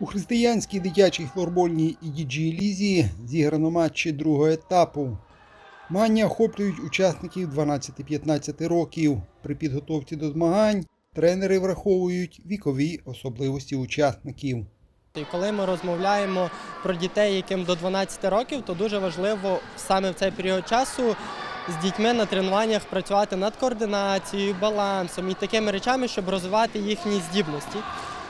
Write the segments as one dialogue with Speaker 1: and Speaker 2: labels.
Speaker 1: У християнській дитячій флорбольній і діджій лізі зіграно матчі другого етапу. Змагання охоплюють учасників 12-15 років. При підготовці до змагань тренери враховують вікові особливості учасників.
Speaker 2: І коли ми розмовляємо про дітей, яким до 12 років, то дуже важливо саме в цей період часу з дітьми на тренуваннях працювати над координацією, балансом і такими речами, щоб розвивати їхні здібності.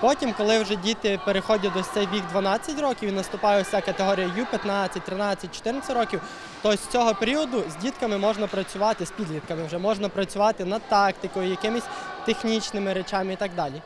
Speaker 2: Потім, коли вже діти переходять до цей вік 12 років і наступає ця категорія Ю-15, 13, 14 років, то з цього періоду з дітками можна працювати, з підлітками вже можна працювати над тактикою, якимись технічними речами і так далі.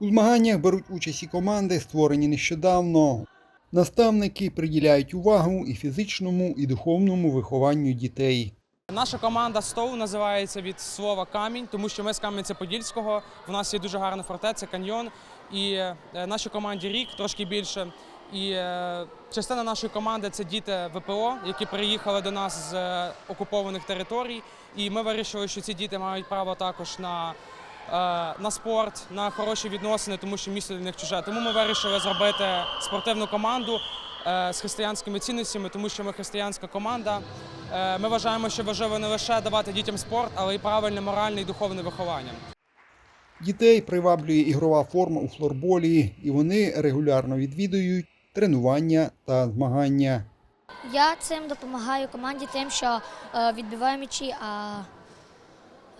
Speaker 1: У змаганнях беруть участь і команди, створені нещодавно. Наставники приділяють увагу і фізичному, і духовному вихованню дітей.
Speaker 3: Наша команда Стоу називається від слова камінь, тому що ми з Кам'янця-Подільського. В нас є дуже гарна фортеця, каньйон. І е, нашій команді рік трошки більше. І е, частина нашої команди це діти ВПО, які приїхали до нас з е, окупованих територій. І ми вирішили, що ці діти мають право також на, на спорт, на хороші відносини, тому що місто для них чуже. Тому ми вирішили зробити спортивну команду з християнськими цінностями, тому що ми християнська команда. Е, Ми вважаємо, що важливо не лише давати дітям спорт, але й правильне моральне і духовне виховання.
Speaker 1: Дітей приваблює ігрова форма у флорболі, і вони регулярно відвідують тренування та змагання.
Speaker 4: Я цим допомагаю команді тим, що е, відбиваю м'ячі. А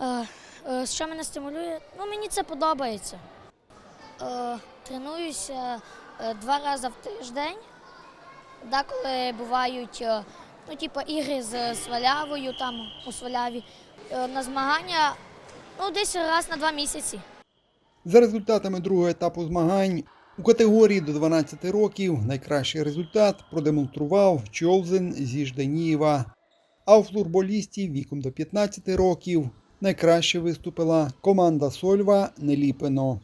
Speaker 4: е, е, що мене стимулює? Ну, мені це подобається. Е, тренуюся е, два рази в тиждень. Деколи бувають е, ну, типу, ігри з свалявою там у сваляві. Е, на змагання ну, десь раз на два місяці.
Speaker 1: За результатами другого етапу змагань у категорії до 12 років найкращий результат продемонстрував Чолзен зі Жданієва. А у флорболістів віком до 15 років найкраще виступила команда Сольва Неліпино.